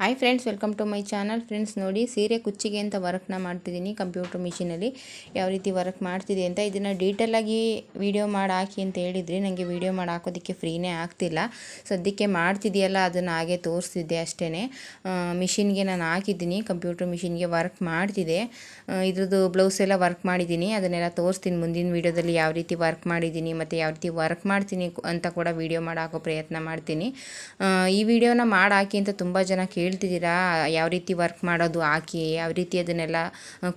Hi friends welcome to my channel friends ನೋಡಿ, ಸೀರೆ ಕುಚ್ಚಿಗೆ ಅಂತ ವರ್ಕ್ನ ಮಾಡ್ತಿದ್ದೀನಿ ಕಂಪ್ಯೂಟರ್ ಮಿಷಿನಲ್ಲಿ ಯಾವ ರೀತಿ ವರ್ಕ್ ಮಾಡ್ತಿದೆ ಅಂತ ಇದನ್ನು ಡೀಟೇಲಾಗಿ ವಿಡಿಯೋ ಮಾಡಿ ಹಾಕಿ ಅಂತ ಹೇಳಿದರೆ ನನಗೆ ವಿಡಿಯೋ ಮಾಡಿ ಹಾಕೋದಕ್ಕೆ ಫ್ರೀನೇ ಆಗ್ತಿಲ್ಲ. ಸದ್ಯಕ್ಕೆ ಮಾಡ್ತಿದೆಯಲ್ಲ, ಅದನ್ನು ಹಾಗೆ ತೋರಿಸ್ತಿದ್ದೆ ಅಷ್ಟೇ ಮಿಷಿನ್ಗೆ ನಾನು ಹಾಕಿದ್ದೀನಿ ಕಂಪ್ಯೂಟರ್ ಮಿಷಿನ್ಗೆ ವರ್ಕ್ ಮಾಡ್ತಿದೆ. ಇದ್ರದ್ದು ಬ್ಲೌಸ್ ಎಲ್ಲ ವರ್ಕ್ ಮಾಡಿದ್ದೀನಿ, ಅದನ್ನೆಲ್ಲ ತೋರಿಸ್ತೀನಿ ಮುಂದಿನ ವೀಡಿಯೋದಲ್ಲಿ ಯಾವ ರೀತಿ ವರ್ಕ್ ಮಾಡಿದ್ದೀನಿ ಮತ್ತು ಯಾವ ರೀತಿ ವರ್ಕ್ ಮಾಡ್ತೀನಿ ಅಂತ ಕೂಡ ವೀಡಿಯೋ ಮಾಡಿ ಹಾಕೋ ಪ್ರಯತ್ನ ಮಾಡ್ತೀನಿ. ಈ ವಿಡಿಯೋನ ಮಾಡಿ ಹಾಕಿ ಅಂತ ತುಂಬ ಜನ ಕೇಳಿ ಹೇಳ್ತಿದ್ದೀರಾ? ಯಾವ ರೀತಿ ವರ್ಕ್ ಮಾಡೋದು ಹಾಕಿ ಯಾವ ರೀತಿ ಅದನ್ನೆಲ್ಲ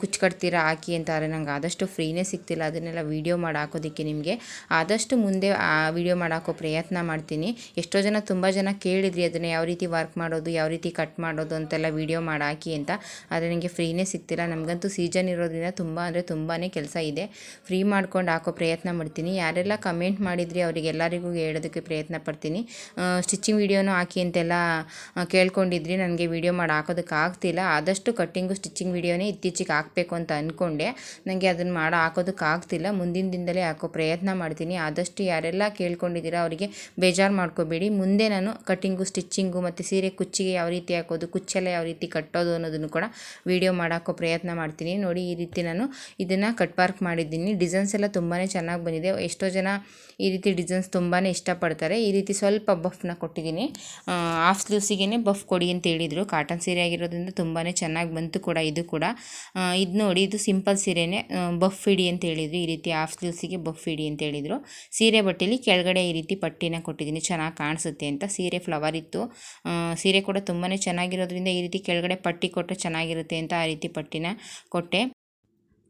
ಕುಚ್ಚು ಕಟ್ತೀರಾ ಹಾಕಿ ಅಂತಾರೆ. ನಂಗೆ ಆದಷ್ಟು ಫ್ರೀನೇ ಸಿಗ್ತಿಲ್ಲ. ಅದನ್ನೆಲ್ಲ ವೀಡಿಯೋ ಮಾಡಿ ಹಾಕೋದಕ್ಕೆ ನಿಮಗೆ. ಆದಷ್ಟು ಮುಂದೆ, ಆ ವೀಡಿಯೋ ಮಾಡಾಕೋ ಪ್ರಯತ್ನ ಮಾಡ್ತೀನಿ. ಎಷ್ಟೋ ಜನ ತುಂಬ ಜನ ಕೇಳಿದ್ರಿ ಅದನ್ನು ಯಾವ ರೀತಿ ವರ್ಕ್ ಮಾಡೋದು, ಯಾವ ರೀತಿ ಕಟ್ ಮಾಡೋದು ಅಂತೆಲ್ಲ ವೀಡಿಯೋ ಮಾಡಿ ಹಾಕಿ ಅಂತ. ಆದರೆ ನನಗೆ ಫ್ರೀನೇ ಸಿಗ್ತಿಲ್ಲ. ನಮಗಂತೂ ಸೀಸನ್ ಇರೋದ್ರಿಂದ ತುಂಬ ಅಂದರೆ ತುಂಬಾ ಕೆಲಸ ಇದೆ. ಫ್ರೀ ಮಾಡ್ಕೊಂಡು ಹಾಕೋ ಪ್ರಯತ್ನ ಮಾಡ್ತೀನಿ. ಯಾರೆಲ್ಲ ಕಮೆಂಟ್ ಮಾಡಿದ್ರಿ ಅವರಿಗೆಲ್ಲರಿಗೂ ಹೇಳೋದಕ್ಕೆ ಪ್ರಯತ್ನ ಪಡ್ತೀನಿ. ಸ್ಟಿಚಿಂಗ್ ವೀಡಿಯೋನೂ ಹಾಕಿ ಅಂತೆಲ್ಲ ಕೇಳ್ಕೊಂಡಿದ್ರಿ. ನನಗೆ ವೀಡಿಯೋ ಮಾಡಿ ಹಾಕೋದಕ್ಕೆ ಆಗ್ತಿಲ್ಲ. ಆದಷ್ಟು ಕಟ್ಟಿಂಗು ಸ್ಟಿಚಿಂಗ್ ವೀಡಿಯೋನೇ ಇತ್ತೀಚೆಗೆ ಹಾಕಬೇಕು ಅಂತ ಅಂದ್ಕೊಂಡೆ ನನಗೆ ಅದನ್ನು ಮಾಡಿ ಹಾಕೋದಕ್ಕೆ ಆಗ್ತಿಲ್ಲ. ಮುಂದಿನ ದಿನದಲ್ಲೇ ಹಾಕೋ ಪ್ರಯತ್ನ ಮಾಡ್ತೀನಿ. ಆದಷ್ಟು ಯಾರೆಲ್ಲ ಕೇಳ್ಕೊಂಡಿದ್ದೀರಾ ಅವರಿಗೆ ಬೇಜಾರು ಮಾಡ್ಕೋಬೇಡಿ. ಮುಂದೆ ನಾನು ಕಟ್ಟಿಂಗು, ಸ್ಟಿಚ್ಚಿಂಗು ಮತ್ತು ಸೀರೆ ಕುಚ್ಚಿಗೆ ಯಾವ ರೀತಿ ಹಾಕೋದು, ಕುಚ್ಚೆಲ್ಲ ಯಾವ ರೀತಿ ಕಟ್ಟೋದು ಅನ್ನೋದನ್ನು ಕೂಡ ವೀಡಿಯೋ ಮಾಡಾಕೋ ಪ್ರಯತ್ನ ಮಾಡ್ತೀನಿ. ನೋಡಿ ಈ ರೀತಿ ನಾನು ಇದನ್ನು ಕಟ್ ಪಾರ್ಕ್ ಮಾಡಿದ್ದೀನಿ. ಡಿಸೈನ್ಸ್ ಎಲ್ಲ ತುಂಬಾ ಚೆನ್ನಾಗಿ ಬಂದಿದೆ. ಎಷ್ಟೋ ಜನ ಈ ರೀತಿ ಡಿಸೈನ್ಸ್ ತುಂಬಾ ಇಷ್ಟಪಡ್ತಾರೆ. ಈ ರೀತಿ ಸ್ವಲ್ಪ ಬಫ್ನ ಕೊಟ್ಟಿದ್ದೀನಿ. ಹಾಫ್ ಸ್ಲೀವ್ಸಿಗೆ ಬಫ್ ಕೊಡಿ ಅಂತ ಹೇಳಿದರು. ಕಾಟನ್ ಸೀರೆ ಆಗಿರೋದ್ರಿಂದ ತುಂಬಾ ಚೆನ್ನಾಗಿ ಬಂತು ಕೂಡ ಇದು ಕೂಡ. ಇದು ನೋಡಿ, ಇದು ಸಿಂಪಲ್ ಸೀರೆನೇ ಬಫ್ ಇಡಿ ಅಂತ ಹೇಳಿದರು. ಈ ರೀತಿ ಹಾಫ್ ಸ್ಲೀವ್ಸಿಗೆ ಬಫ್ ಇಡಿ ಅಂತ ಹೇಳಿದರು. ಸೀರೆ ಬಟ್ಟೆಲಿ ಕೆಳಗಡೆ ಈ ರೀತಿ ಪಟ್ಟಿನ ಕೊಟ್ಟಿದ್ದೀನಿ. ಚೆನ್ನಾಗಿ ಕಾಣಿಸುತ್ತೆ ಅಂತ. ಸೀರೆ ಫ್ಲವರ್ ಇತ್ತು. ಸೀರೆ ಕೂಡ ತುಂಬಾ ಚೆನ್ನಾಗಿರೋದ್ರಿಂದ ಈ ರೀತಿ ಕೆಳಗಡೆ ಪಟ್ಟಿ ಕೊಟ್ಟರೆ ಚೆನ್ನಾಗಿರುತ್ತೆ ಅಂತ ಆ ರೀತಿ ಪಟ್ಟಿನ ಕೊಟ್ಟೆ.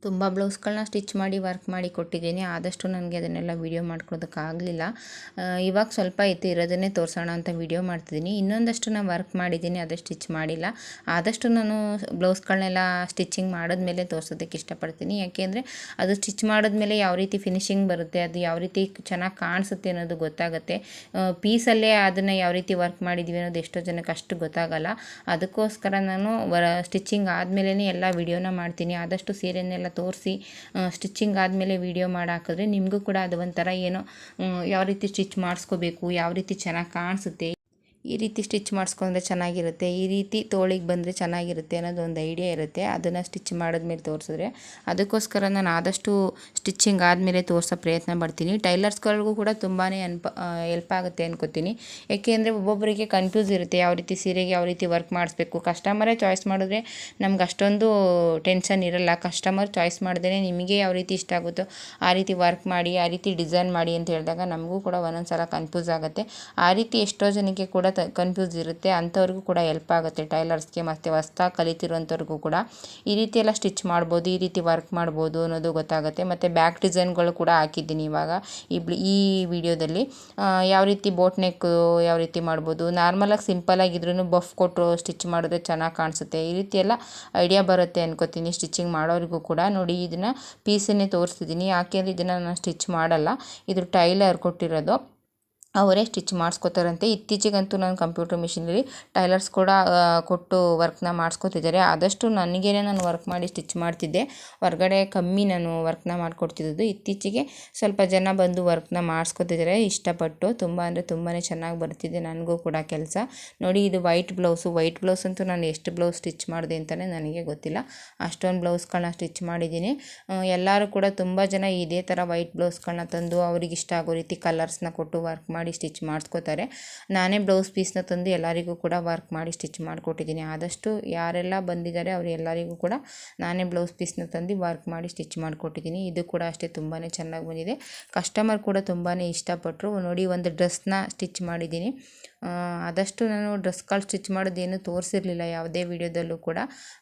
ತುಂಬ ಬ್ಲೌಸ್ಗಳನ್ನ ಸ್ಟಿಚ್ ಮಾಡಿ ವರ್ಕ್ ಮಾಡಿ ಕೊಟ್ಟಿದ್ದೀನಿ. ಆದಷ್ಟು ನನಗೆ ಅದನ್ನೆಲ್ಲ ವೀಡಿಯೋ ಮಾಡ್ಕೊಳ್ಳೋದಕ್ಕಾಗಲಿಲ್ಲ ಇವಾಗ ಸ್ವಲ್ಪ ಇತ್ತು ಇರೋದನ್ನೇ ತೋರಿಸೋಣ ಅಂತ ವೀಡಿಯೋ ಮಾಡ್ತಿದ್ದೀನಿ. ಇನ್ನೊಂದಷ್ಟು ನಾನು ವರ್ಕ್ ಮಾಡಿದ್ದೀನಿ, ಅದೇ ಸ್ಟಿಚ್ ಮಾಡಿಲ್ಲ. ಆದಷ್ಟು ನಾನು ಬ್ಲೌಸ್ಗಳನ್ನೆಲ್ಲ ಸ್ಟಿಚಿಂಗ್ ಮಾಡಿದ್ಮೇಲೆ ತೋರಿಸೋದಕ್ಕೆ ಇಷ್ಟಪಡ್ತೀನಿ. ಯಾಕೆಂದರೆ ಅದು ಸ್ಟಿಚ್ ಮಾಡಿದ್ಮೇಲೆ ಯಾವ ರೀತಿ ಫಿನಿಶಿಂಗ್ ಬರುತ್ತೆ, ಅದು ಯಾವ ರೀತಿ ಚೆನ್ನಾಗಿ ಕಾಣಿಸುತ್ತೆ ಅನ್ನೋದು ಗೊತ್ತಾಗುತ್ತೆ. ಪೀಸಲ್ಲೇ ಅದನ್ನು ಯಾವ ರೀತಿ ವರ್ಕ್ ಮಾಡಿದ್ದೀವಿ ಅನ್ನೋದು ಎಷ್ಟೋ ಜನಕ್ಕೆ ಅಷ್ಟು ಗೊತ್ತಾಗಲ್ಲ. ಅದಕ್ಕೋಸ್ಕರ ನಾನು ಸ್ಟಿಚಿಂಗ್ ಆದಮೇಲೆ ಎಲ್ಲ ವೀಡಿಯೋನ ಮಾಡ್ತೀನಿ. ಆದಷ್ಟು ಸೀರೆನೆಲ್ಲ ತೋರಿಸಿ ಸ್ಟಿಚ್ಚಿಂಗ್ ಆದಮೇಲೆ ವೀಡಿಯೋ ಮಾಡಿ ಹಾಕಿದ್ರೆ ನಿಮಗೂ ಕೂಡ ಅದು ಒಂಥರ ಏನೋ ಯಾವ ರೀತಿ ಸ್ಟಿಚ್ ಮಾಡಿಸ್ಕೋಬೇಕು, ಯಾವ ರೀತಿ ಚೆನ್ನಾಗಿ ಕಾಣಿಸುತ್ತೆ ಈ ರೀತಿ ಸ್ಟಿಚ್ ಮಾಡಿಸ್ಕೊಂಡ್ರೆ ಚೆನ್ನಾಗಿರುತ್ತೆ, ಈ ರೀತಿ ತೋಳಿಗೆ ಬಂದರೆ ಚೆನ್ನಾಗಿರುತ್ತೆ ಅನ್ನೋದು ಒಂದು ಐಡಿಯಾ ಇರುತ್ತೆ. ಅದನ್ನು ಸ್ಟಿಚ್ ಮಾಡಿದ್ಮೇಲೆ ತೋರಿಸಿದ್ರೆ ಅದಕ್ಕೋಸ್ಕರ ನಾನು ಆದಷ್ಟು ಸ್ಟಿಚ್ಚಿಂಗ್ ಆದಮೇಲೆ ತೋರಿಸೋ ಪ್ರಯತ್ನ ಪಡ್ತೀನಿ ಟೈಲರ್ಸ್ಗಳಿಗೂ ಕೂಡ ತುಂಬಾ ಅನ್ಪ ಎಲ್ಪ್ ಆಗುತ್ತೆ ಅನ್ಕೋತೀನಿ. ಏಕೆಂದರೆ ಒಬ್ಬೊಬ್ಬರಿಗೆ ಕನ್ಫ್ಯೂಸ್ ಇರುತ್ತೆ ಯಾವ ರೀತಿ ಸೀರೆಗೆ ಯಾವ ರೀತಿ ವರ್ಕ್ ಮಾಡಿಸ್ಬೇಕು. ಕಸ್ಟಮರೇ ಚಾಯ್ಸ್ ಮಾಡಿದ್ರೆ ನಮ್ಗೆ ಅಷ್ಟೊಂದು ಟೆನ್ಷನ್ ಇರಲ್ಲ. ಕಸ್ಟಮರ್ ಚಾಯ್ಸ್ ಮಾಡಿದ್ರೆ ನಿಮಗೆ ಯಾವ ರೀತಿ ಇಷ್ಟ ಆಗುತ್ತೋ ಆ ರೀತಿ ವರ್ಕ್ ಮಾಡಿ, ಆ ರೀತಿ ಡಿಸೈನ್ ಮಾಡಿ ಅಂತ ಹೇಳಿದಾಗ ನಮಗೂ ಕೂಡ ಒಂದೊಂದು ಸಲ ಕನ್ಫ್ಯೂಸ್ ಆಗುತ್ತೆ. ಆ ರೀತಿ ಎಷ್ಟೋ ಜನಕ್ಕೆ ಕೂಡ ಕನ್ಫ್ಯೂಸ್ ಇರುತ್ತೆ. ಅಂಥವ್ರಿಗೂ ಕೂಡ ಎಲ್ಪ್ ಆಗುತ್ತೆ. ಟೈಲರ್ಸ್ಗೆ ಮತ್ತು ಹೊಸ್ದಾಗಿ ಕಲಿತಿರುವಂಥವ್ರಿಗೂ ಕೂಡ ಈ ರೀತಿ ಎಲ್ಲ ಸ್ಟಿಚ್ ಮಾಡ್ಬೋದು, ಈ ರೀತಿ ವರ್ಕ್ ಮಾಡ್ಬೋದು ಅನ್ನೋದು ಗೊತ್ತಾಗುತ್ತೆ. ಮತ್ತು ಬ್ಯಾಕ್ ಡಿಸೈನ್ಗಳು ಕೂಡ ಹಾಕಿದ್ದೀನಿ ಇವಾಗ. ಈ ಈ ವಿಡಿಯೋದಲ್ಲಿ ಯಾವ ರೀತಿ ಬೋಟ್ ನೆಕ್ ಯಾವ ರೀತಿ ಮಾಡ್ಬೋದು. ನಾರ್ಮಲಾಗಿ ಸಿಂಪಲಾಗಿದ್ರೂ ಬಫ್ ಕೊಟ್ಟು ಸ್ಟಿಚ್ ಮಾಡಿದ್ರೆ ಚೆನ್ನಾಗಿ ಕಾಣಿಸುತ್ತೆ. ಈ ರೀತಿ ಎಲ್ಲ ಐಡಿಯಾ ಬರುತ್ತೆ ಅನ್ಕೋತೀನಿ ಸ್ಟಿಚಿಂಗ್ ಮಾಡೋರಿಗೂ ಕೂಡ. ನೋಡಿ, ಇದನ್ನು ಪೀಸನ್ನೇ ತೋರಿಸ್ತಿದ್ದೀನಿ ಯಾಕೆಂದರೆ ಇದನ್ನು ನಾನು ಸ್ಟಿಚ್ ಮಾಡಲ್ಲ. ಇದು ಟೈಲರ್ ಕೊಟ್ಟಿರೋದು. ಅವರೇ ಸ್ಟಿಚ್ ಮಾಡಿಸ್ಕೋತಾರಂತೆ. ಇತ್ತೀಚೆಗಂತೂ ನಾನು ಕಂಪ್ಯೂಟರ್ ಮಿಷಿನಲ್ಲಿ ಟೈಲರ್ಸ್ ಕೂಡ ಕೊಟ್ಟು ವರ್ಕ್ನ ಮಾಡಿಸ್ಕೊತಿದ್ದಾರೆ. ಆದಷ್ಟು ನನಗೇ ನಾನು ವರ್ಕ್ ಮಾಡಿ ಸ್ಟಿಚ್ ಮಾಡ್ತಿದ್ದೆ. ಹೊರಗಡೆ ಕಮ್ಮಿ ನಾನು ವರ್ಕ್ನ ಮಾಡಿಕೊಡ್ತಿದ್ದು ಇತ್ತೀಚೆಗೆ ಸ್ವಲ್ಪ ಜನ ಬಂದು ವರ್ಕ್ನ ಮಾಡಿಸ್ಕೊತಿದ್ದಾರೆ. ಇಷ್ಟಪಟ್ಟು ತುಂಬ ಅಂದರೆ ತುಂಬಾ ಚೆನ್ನಾಗಿ ಬರ್ತಿದೆ ನನಗೂ ಕೂಡ ಕೆಲಸ. ನೋಡಿ, ಇದು ವೈಟ್ ಬ್ಲೌಸು. ವೈಟ್ ಬ್ಲೌಸ್ ಅಂತೂ ನಾನು ಎಷ್ಟು ಬ್ಲೌಸ್ ಸ್ಟಿಚ್ ಮಾಡಿದೆ ಅಂತಲೇ ನನಗೆ ಗೊತ್ತಿಲ್ಲ. ಅಷ್ಟೊಂದು ಬ್ಲೌಸ್ಗಳನ್ನ ಸ್ಟಿಚ್ ಮಾಡಿದ್ದೀನಿ. ಎಲ್ಲರೂ ಕೂಡ ತುಂಬ ಜನ ಇದೇ ಥರ ವೈಟ್ ಬ್ಲೌಸ್ಗಳನ್ನ ತಂದು ಅವ್ರಿಗೆ ಇಷ್ಟ ಆಗೋ ರೀತಿ ಕಲರ್ಸ್ನ ಕೊಟ್ಟು ವರ್ಕ್ ಮಾಡಿ ಮಾಡಿ ಸ್ಟಿಚ್ ಮಾಡಿಸ್ಕೋತಾರೆ. ನಾನೇ ಬ್ಲೌಸ್ ಪೀಸ್ನ ತಂದು ಎಲ್ಲರಿಗೂ ಕೂಡ ವರ್ಕ್ ಮಾಡಿ ಸ್ಟಿಚ್ ಮಾಡಿಕೊಟ್ಟಿದ್ದೀನಿ. ಆದಷ್ಟು ಯಾರೆಲ್ಲ ಬಂದಿದ್ದಾರೆ ಅವರು ಎಲ್ಲರಿಗೂ ಕೂಡ ನಾನೇ ಬ್ಲೌಸ್ ಪೀಸ್ನ ತಂದು ವರ್ಕ್ ಮಾಡಿ ಸ್ಟಿಚ್ ಮಾಡಿಕೊಟ್ಟಿದ್ದೀನಿ. ಇದು ಕೂಡ ಅಷ್ಟೇ ತುಂಬಾ ಚೆನ್ನಾಗಿ ಬಂದಿದೆ. ಕಸ್ಟಮರ್ ಕೂಡ ತುಂಬಾ ಇಷ್ಟಪಟ್ಟರು ನೋಡಿ ಒಂದು ಡ್ರೆಸ್ನ ಸ್ಟಿಚ್ ಮಾಡಿದ್ದೀನಿ. ಆದಷ್ಟು ನಾನು ಡ್ರೆಸ್ಗಳು ಸ್ಟಿಚ್ ಮಾಡೋದೇನು ತೋರಿಸಿರಲಿಲ್ಲ ಯಾವುದೇ ವೀಡಿಯೋದಲ್ಲೂ ಕೂಡ.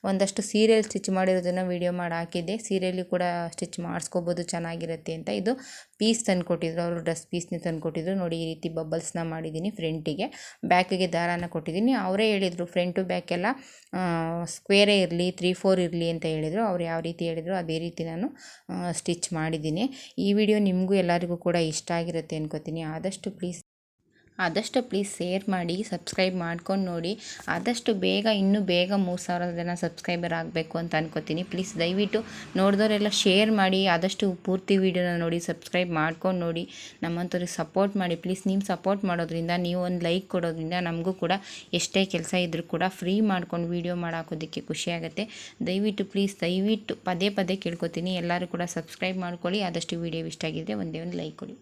ಒಂದಷ್ಟು ಸೀರಿಯಲ್ ಸ್ಟಿಚ್ ಮಾಡಿರೋದನ್ನು ವೀಡಿಯೋ ಮಾಡಿ ಹಾಕಿದ್ದೆ. ಸೀರೆಯಲ್ಲಿ ಕೂಡ ಸ್ಟಿಚ್ ಮಾಡಿಸ್ಕೋಬೋದು, ಚೆನ್ನಾಗಿರುತ್ತೆ ಅಂತ. ಇದು ಪೀಸ್ ತಂದುಕೊಟ್ಟಿದ್ರು ಅವರು ಡ್ರೆಸ್ ಪೀಸ್ನೇ ತಂದುಕೊಟ್ಟಿದ್ರು ನೋಡಿ, ಈ ರೀತಿ ಬಬಲ್ಸ್ನ ಮಾಡಿದ್ದೀನಿ ಫ್ರಂಟಿಗೆ. ಬ್ಯಾಕಿಗೆ ದಾರಾನ ಕೊಟ್ಟಿದ್ದೀನಿ. ಅವರೇ ಹೇಳಿದರು, ಫ್ರಂಟು ಬ್ಯಾಕೆಲ್ಲ ಸ್ಕ್ವೇರೇ ಇರಲಿ, ತ್ರೀ ಫೋರ್ ಇರಲಿ ಅಂತ ಹೇಳಿದರು. ಅವ್ರು ಯಾವ ರೀತಿ ಹೇಳಿದರು, ಅದೇ ರೀತಿ ನಾನು ಸ್ಟಿಚ್ ಮಾಡಿದ್ದೀನಿ. ಈ ವಿಡಿಯೋ ನಿಮಗೂ ಎಲ್ಲರಿಗೂ ಕೂಡ ಇಷ್ಟ ಆಗಿರುತ್ತೆ ಅನ್ಕೋತೀನಿ. ಆದಷ್ಟು ಪ್ಲೀಸ್ ಆದಷ್ಟು ಪ್ಲೀಸ್ ಶೇರ್ ಮಾಡಿ ಸಬ್ಸ್ಕ್ರೈಬ್ ಮಾಡ್ಕೊಂಡು ನೋಡಿ. ಆದಷ್ಟು ಬೇಗ, ಇನ್ನೂ ಬೇಗ ಮೂರು ಸಾವಿರ ಜನ ಸಬ್ಸ್ಕ್ರೈಬರ್ ಆಗಬೇಕು ಅಂತ ಅನ್ಕೋತೀನಿ. ಪ್ಲೀಸ್ ದಯವಿಟ್ಟು ನೋಡಿದವರೆಲ್ಲ ಶೇರ್ ಮಾಡಿ, ಆದಷ್ಟು ಪೂರ್ತಿ ವೀಡಿಯೋನ ನೋಡಿ ಸಬ್ಸ್ಕ್ರೈಬ್ ಮಾಡ್ಕೊಂಡು ನೋಡಿ. ನಮ್ಮಂಥವ್ರಿಗೆ ಸಪೋರ್ಟ್ ಮಾಡಿ. ಪ್ಲೀಸ್ ನೀವು ಸಪೋರ್ಟ್ ಮಾಡೋದ್ರಿಂದ, ನೀವು ಒಂದು ಲೈಕ್ ಕೊಡೋದ್ರಿಂದ ನಮಗೂ ಕೂಡ ಎಷ್ಟೇ ಕೆಲಸ ಇದ್ದರೂ ಕೂಡ ಫ್ರೀ ಮಾಡ್ಕೊಂಡು ವೀಡಿಯೋ ಮಾಡಾಕೋದಕ್ಕೆ ಖುಷಿಯಾಗುತ್ತೆ ದಯವಿಟ್ಟು ಪ್ಲೀಸ್ ದಯವಿಟ್ಟು ಪದೇ ಪದೇ ಕೇಳ್ಕೊತೀನಿ. ಎಲ್ಲರೂ ಕೂಡ ಸಬ್ಸ್ಕ್ರೈಬ್ ಮಾಡ್ಕೊಳ್ಳಿ. ಆದಷ್ಟು ವೀಡಿಯೋ ಇಷ್ಟ ಆಗಿದೆ ಒಂದೇ ಒಂದು ಲೈಕ್ ಕೊಡಿ.